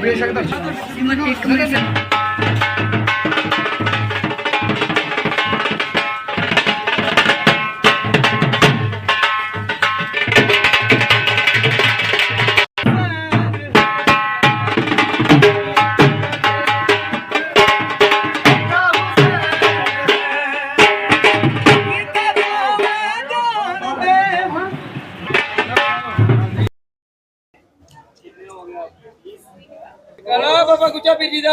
Beijo, Agnatinho. ਬਾਬਾ ਗੁੱਜਾ ਪੀਰ ਜੀ ਦਾ।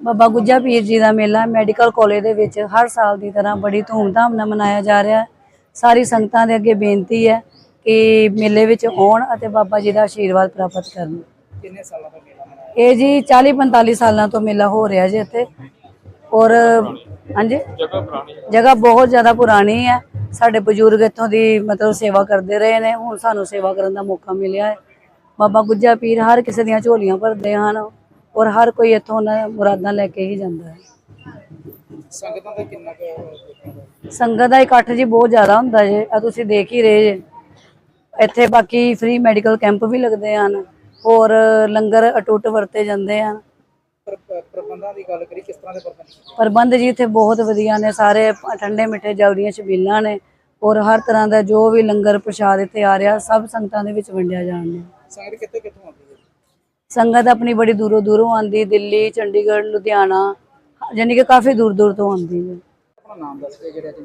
ਬਾਬਾ ਗੁੱਜਾ ਪੀਰ ਜੀ ਦਾ ਮੇਲਾ ਮੈਡੀਕਲ ਕਾਲਜ ਦੇ ਵਿੱਚ ਹਰ ਸਾਲ ਦੀ ਤਰ੍ਹਾਂ ਬੜੀ ਧੂਮਧਾਮ ਨਾਲ ਮਨਾਇਆ ਜਾ ਰਿਹਾ ਹੈ। ਸਾਰੀ ਸੰਗਤਾਂ ਦੇ ਅੱਗੇ ਬੇਨਤੀ ਹੈ ਕਿ ਮੇਲੇ ਵਿੱਚ ਆਉਣ ਅਤੇ ਬਾਬਾ ਜੀ ਦਾ ਆਸ਼ੀਰਵਾਦ ਪ੍ਰਾਪਤ ਕਰਨ। ਕਿੰਨੇ ਸਾਲਾਂ ਦਾ ਇਹ ਜੀ 40 45 ਸਾਲਾਂ ਤੋਂ ਮੇਲਾ ਹੋ ਰਿਹਾ ਜੀ ਇੱਥੇ। ਔਰ ਹਾਂਜੀ? ਜਗ੍ਹਾ ਬਹੁਤ ਜ਼ਿਆਦਾ ਪੁਰਾਣੀ ਹੈ। ਸਾਡੇ ਬਜ਼ੁਰਗ ਇੱਥੋਂ ਦੀ ਮਤਲਬ ਸੇਵਾ ਕਰਦੇ ਰਹੇ ਨੇ। ਹੁਣ ਸਾਨੂੰ ਸੇਵਾ ਕਰਨ ਦਾ ਮੌਕਾ ਮਿਲਿਆ ਹੈ। ਬਾਬਾ ਗੁੱਜਾ ਪੀਰ ਹਰ ਕਿਸੇ ਦੀਆਂ ਝੋਲੀਆਂ ਭਰਦੇ ਹਨ ਔਰ ਹਰ ਕੋਈ ਇੱਥੋਂ ਉਹਨਾਂ ਮੁਰਾਦਾਂ ਲੈ ਕੇ ਹੀ ਜਾਂਦਾ ਹੈ। ਸੰਗਤਾਂ ਦਾ ਕਿੰਨਾ ਕੁ ਦੇਖਣ ਦਾ? ਸੰਗਤ ਦਾ ਇਕੱਠ ਜੀ ਬਹੁਤ ਜ਼ਿਆਦਾ ਹੁੰਦਾ ਜੇ। ਆ ਤੁਸੀਂ ਦੇਖ ਹੀ ਰਹੇ ਜੇ। ਇੱਥੇ ਬਾਕੀ ਫ੍ਰੀ ਮੈਡੀਕਲ ਕੈਂਪ ਵੀ ਲੱਗਦੇ ਹਨ। ਹੋਰ ਲੰਗਰ ਅਟੁੱਟ ਵਰਤੇ ਜਾਂਦੇ ਹਨ ਪਰ ਪ੍ਰਬੰਧਾਂ ਦੀ ਗੱਲ ਕਰੀ ਕਿਸ ਤਰ੍ਹਾਂ ਦੇ ਪ੍ਰਬੰਧ ਕੀਤੇ ਪ੍ਰਬੰਧ ਜੀ ਇੱਥੇ ਬਹੁਤ ਵਧੀਆ ਨੇ ਸਾਰੇ ਠੰਡੇ ਮਿੱਠੇ ਜਲ ਦੀਆਂ ਛਬੀਲਾਂ ਨੇ ਔਰ ਹਰ ਤਰ੍ਹਾਂ ਦਾ ਜੋ ਵੀ ਲੰਗਰ ਪ੍ਰਸ਼ਾਦ ਇੱਥੇ ਆ ਰਿਹਾ ਸਭ ਸੰਗਤਾਂ ਦੇ ਵਿੱਚ ਵੰਡਿਆ ਜਾਣ ਡਿਆ। ਸੰਗਤ ਕਿੱਥੇ ਕਿੱਥੋਂ ਆਉਂਦੀ ਹੈ? ਸੰਗਤ ਆਪਣੀ ਬੜੀ ਦੂਰੋਂ ਦੂਰੋਂ ਆਂਦੀ ਦਿੱਲੀ ਚੰਡੀਗੜ੍ਹ ਲੁਧਿਆਣਾ ਯਾਨੀ ਕਿ ਕਾਫੀ ਦੂਰ ਦੂਰ ਤੋਂ ਆਉਂਦੀ ਹੈ। ਆਪਣਾ ਨਾਮ ਦੱਸ ਕੇ ਜਿਹੜਾ ਅੱਜ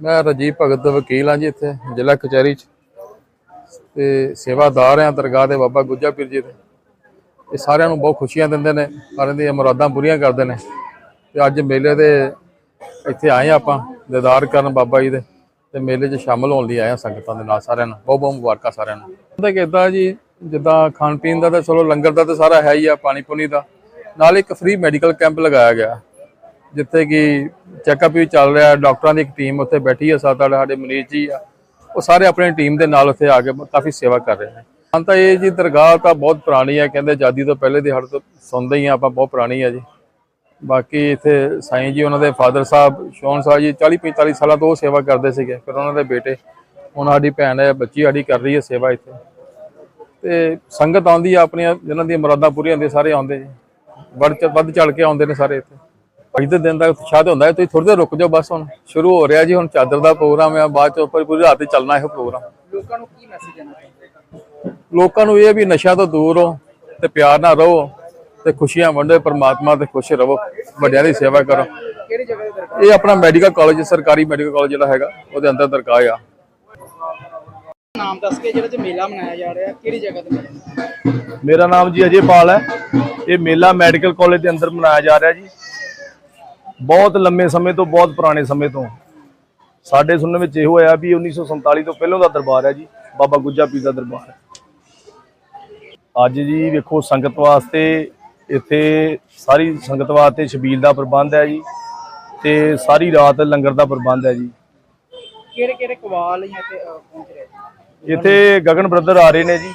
ਮੈਂ ਰਾਜੀਵ ਭਗਤ ਵਕੀਲ ਹਾਂ ਜੀ ਇੱਥੇ ਜ਼ਿਲ੍ਹਾ ਕਚਹਿਰੀ 'ਚ। ਤੇ ਸੇਵਾਦਾਰ ਆ ਦਰਗਾਹ ਦੇ ਬਾਬਾ ਗੁੱਜਾ ਪੀਰ ਜੀ ਦੇ। ਇਹ ਸਾਰਿਆਂ ਨੂੰ ਬਹੁਤ ਖੁਸ਼ੀਆਂ ਦਿੰਦੇ ਨੇ, ਸਾਰਿਆਂ ਦੀਆਂ ਮੁਰਾਦਾਂ ਪੂਰੀਆਂ ਕਰਦੇ ਨੇ। ਤੇ ਅੱਜ ਮੇਲੇ ਦੇ ਇੱਥੇ ਆਏ ਹਾਂ ਆਪਾਂ, ਦੀਦਾਰ ਕਰਨ ਬਾਬਾ ਜੀ ਦੇ। ਤੇ ਮੇਲੇ 'ਚ ਸ਼ਾਮਲ ਹੋਣ ਲਈ ਆਏ ਹਾਂ ਸੰਗਤਾਂ ਦੇ ਨਾਲ ਸਾਰਿਆਂ ਨੂੰ। ਬਹੁਤ ਬਹੁਤ ਮੁਬਾਰਕਾਂ ਸਾਰਿਆਂ ਨੂੰ। ਤਾਂ ਕਿਦਾਂ ਜੀ, ਜਿੱਦਾਂ ਖਾਣ ਪੀਣ ਦਾ ਤਾਂ ਚਲੋ ਲੰਗਰ ਦਾ ਤਾਂ ਸਾਰਾ ਹੈ ਹੀ ਆ, ਪਾਣੀ ਪੁਣੀ ਦਾ। ਨਾਲ ਇੱਕ ਫ੍ਰੀ ਮੈਡੀਕਲ ਕੈਂਪ ਲਗਾਇਆ ਗਿਆ। ਜਿੱਥੇ ਕਿ ਚੈੱਕਅਪ ਵੀ ਚੱਲ ਰਿਹਾ, ਡਾਕਟਰਾਂ ਦੀ ਇੱਕ ਟੀਮ ਉੱਥੇ ਬੈਠੀ ਆ, ਸੱਤ ਅੱਠ ਸਾਡੇ ਮਨੀਸ਼ ਜੀ ਆ। ਉਹ ਸਾਰੇ ਆਪਣੀ ਟੀਮ ਦੇ ਨਾਲ ਉੱਥੇ ਆ ਕੇ ਕਾਫੀ ਸੇਵਾ ਕਰ ਰਹੇ ਨੇ। ਹਾਂ, ਤਾਂ ਇਹ ਜੀ ਦਰਗਾਹ ਤਾਂ ਬਹੁਤ ਪੁਰਾਣੀ ਹੈ, ਕਹਿੰਦੇ ਆਜ਼ਾਦੀ ਤੋਂ ਪਹਿਲੇ ਦੀ ਹੜ ਤੋਂ ਸੁਣਦੇ ਹੀ ਆ ਆਪਾਂ, ਬਹੁਤ ਪੁਰਾਣੀ ਹੈ ਜੀ। ਬਾਕੀ ਇੱਥੇ ਸਾਈਂ ਜੀ, ਉਹਨਾਂ ਦੇ ਫਾਦਰ ਸਾਹਿਬ ਸ਼ੌਨ ਸਾਹਿਬ ਜੀ 40 45 ਸਾਲਾਂ ਤੋਂ ਉਹ ਸੇਵਾ ਕਰਦੇ ਸੀਗੇ, ਫਿਰ ਉਹਨਾਂ ਦੇ ਬੇਟੇ, ਹੁਣ ਸਾਡੀ ਭੈਣ ਹੈ, ਬੱਚੀ ਸਾਡੀ ਕਰ ਰਹੀ ਹੈ ਸੇਵਾ ਇੱਥੇ। ਤੇ ਸੰਗਤ ਆਉਂਦੀ ਆ ਆਪਣੀਆਂ, ਜਿਨ੍ਹਾਂ ਦੀਆਂ ਮੁਰਾਦਾਂ ਪੂਰੀਆਂ ਹੁੰਦੀਆਂ, ਸਾਰੇ ਆਉਂਦੇ ਜੀ। ਵੱਧ ਚ- ਵੱਧ ਚੜ ਕੇ ਆਉਂਦੇ ਨੇ ਸਾਰੇ ਇੱਥੇ। ਅੱਜ ਦੇ ਦਿਨ ਦਾ ਉਤਸ਼ਾਹ ਹੁੰਦਾ ਹੈ ਤੁਸੀਂ ਥੋੜੀ ਦੇਰ ਰੁਕ ਜਾਓ ਬਸ ਹੁਣ। ਸ਼ੁਰੂ ਹੋ ਰਿਹਾ ਜੀ ਹੁਣ ਚਾਦਰ ਦਾ ਪ੍ਰੋਗਰਾਮ ਹੈ ਬਾਅਦ ਚ ਉੱਪਰ ਪੂਰੀ ਰਾਤ ਹੀ ਚੱਲਣਾ ਇਹ ਪ੍ਰੋਗਰਾਮ। ਲੋਕਾਂ ਨੂੰ ਕੀ ਮੈਸੇਜ ਦੇਣਾ ਚਾਹੁੰਦੇ? ਲੋਕਾਂ ਨੂੰ ਇਹ ਵੀ ਨਸ਼ਾ ਤੋਂ ਦੂਰ ਰਹੋ ਤੇ ਪਿਆਰ ਨਾਲ ਰਹੋ ਤੇ ਖੁਸ਼ੀਆਂ ਵੰਡੋ ਪ੍ਰਮਾਤਮਾ ਤੇ ਖੁਸ਼ ਰਹੋ ਵੱਡਿਆਂ ਦੀ ਸੇਵਾ ਕਰੋ। ਕਿਹੜੀ ਜਗ੍ਹਾ ਤੇ ਦਰਗਾਹ ਇਹ ਆਪਣਾ ਮੈਡੀਕਲ ਕਾਲਜ ਸਰਕਾਰੀ ਮੈਡੀਕਲ ਕਾਲਜ ਜਿਹੜਾ ਹੈਗਾ ਉਹਦੇ ਅੰਦਰ ਦਰਗਾਹ ਆ। ਨਾਮ ਦੱਸ ਕੇ ਜਿਹੜਾ ਅੱਜ ਮੇਲਾ ਮਨਾਇਆ ਜਾ ਰਿਹਾ ਕਿਹੜੀ ਜਗ੍ਹਾ ਤੇ ਮੇਰਾ ਨਾਮ ਜੀ ਅਜੇ ਪਾਲ ਹੈ। ਇਹ ਮੇਲਾ ਮੈਡੀਕਲ ਕਾਲਜ ਦੇ ਅੰਦਰ ਮਨਾਇਆ ਜਾ ਰਿਹਾ ਜੀ। ਬਹੁਤ ਲੰਮੇ ਸਮੇਂ ਤੋਂ ਬਹੁਤ ਪੁਰਾਣੇ ਸਮੇਂ ਤੋਂ। ਸਾਡੇ ਸੁਣਨ ਵਿੱਚ ਇਹ ਹੋਇਆ ਵੀ 1947 ਤੋਂ ਪਹਿਲਾਂ ਦਾ ਦਰਬਾਰ ਹੈ ਜੀ ਬਾਬਾ ਗੁੱਜਾ ਪੀਰ ਦਾ ਦਰਬਾਰ। ਹੈ ਅੱਜ ਜੀ ਵੇਖੋ ਸੰਗਤ ਵਾਸਤੇ ਇੱਥੇ ਸਾਰੀ ਸੰਗਤ ਵਾਸਤੇ ਛਬੀਲ ਦਾ ਪ੍ਰਬੰਧ ਹੈ ਜੀ ਤੇ ਸਾਰੀ ਰਾਤ ਲੰਗਰ ਦਾ ਪ੍ਰਬੰਧ ਹੈ ਜੀ। ਕਿਹੜੇ ਕਿਹੜੇ ਕਵਾਲ ਅਹ, ਪਹੁੰਚ ਰਹੇ ਜੀ ਇੱਥੇ ਗਗਨ ਬ੍ਰਦਰ ਆ ਰਹੇ ਨੇ ਜੀ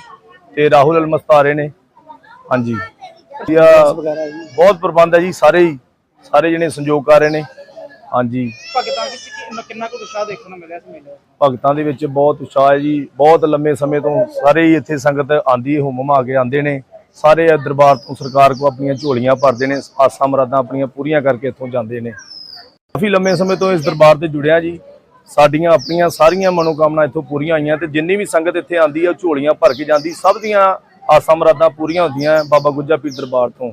ਤੇ ਰਾਹੁਲ ਅਲਮਸਤ ਆ ਰਹੇ ਨੇ। ਹਾਂਜੀ। ਬਹੁਤ ਪ੍ਰਬੰਧ ਹੈ ਜੀ ਸਾਰੇ ਹੀ। ਸਾਰੇ ਜਣੇ ਸੰਯੋਗ ਕਰ ਰਹੇ ਨੇ। ਹਾਂਜੀ। ਭਗਤਾਂ ਵਿੱਚ ਕਿੰਨਾ ਕਿੰਨਾ ਕੁ ਉਤਸ਼ਾਹ ਦੇਖਣ ਨੂੰ ਮਿਲਿਆ ਇਸ ਮੇਲੇ ਵਿੱਚ ਭਗਤਾਂ ਦੇ ਵਿੱਚ ਬਹੁਤ ਉਤਸ਼ਾਹ ਹੈ ਜੀ। ਬਹੁਤ ਲੰਮੇ ਸਮੇਂ ਤੋਂ ਸਾਰੇ ਹੀ ਇੱਥੇ ਸੰਗਤ ਆਂਦੀ ਹੈ ਹੁਮ ਆ ਕੇ ਆਂਦੇ ਨੇ। ਸਾਰੇ ਇਹ ਦਰਬਾਰ ਤੋਂ ਸਰਕਾਰ ਕੋ ਆਪਣੀਆਂ ਝੋਲੀਆਂ ਭਰਦੇ ਨੇ ਆਸਾਂ ਮੁਰਾਦਾਂ ਆਪਣੀਆਂ ਪੂਰੀਆਂ ਕਰਕੇ ਇੱਥੋਂ ਜਾਂਦੇ ਨੇ। ਕਾਫੀ ਲੰਮੇ ਸਮੇਂ ਤੋਂ ਇਸ ਦਰਬਾਰ ਤੇ ਜੁੜਿਆ ਜੀ। ਸਾਡੀਆਂ ਆਪਣੀਆਂ ਸਾਰੀਆਂ ਮਨੋਕਾਮਨਾ ਇੱਥੋਂ ਪੂਰੀਆਂ ਹੋਈਆਂ ਤੇ ਜਿੰਨੀ ਵੀ ਸੰਗਤ ਇੱਥੇ ਆਂਦੀ ਹੈ ਉਹ ਝੋਲੀਆਂ ਭਰ ਕੇ ਜਾਂਦੀ। ਸਭ ਦੀਆਂ ਆਸਾਂ ਮੁਰਾਦਾਂ ਪੂਰੀਆਂ ਹੁੰਦੀਆਂ ਬਾਬਾ ਗੁੱਜਾ ਪੀਰ ਦਰਬਾਰ ਤੋਂ।